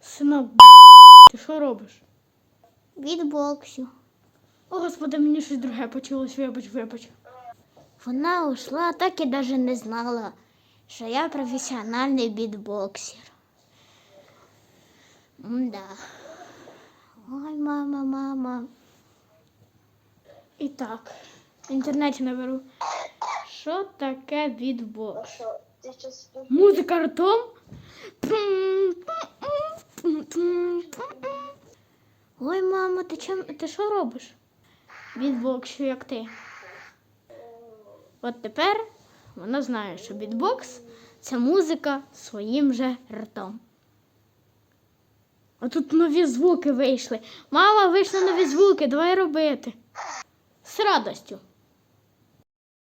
Синок, ти що робиш? Бітбоксю. О, господи, мені щось друге почулось, вибач, вибач. Вона ушла, так і навіть не знала, що я професіональний бітбоксер. Да. Ой, мама, мама. І так, в інтернеті наберу. Що таке щас Музика ртом? Ой, мама, ти чим? Ти що робиш? Бітбоксю, як ти. От тепер вона знає, що бітбокс це музика своїм же ртом. А тут нові звуки вийшли. Мама, вийшли нові звуки, давай робити. З радостю.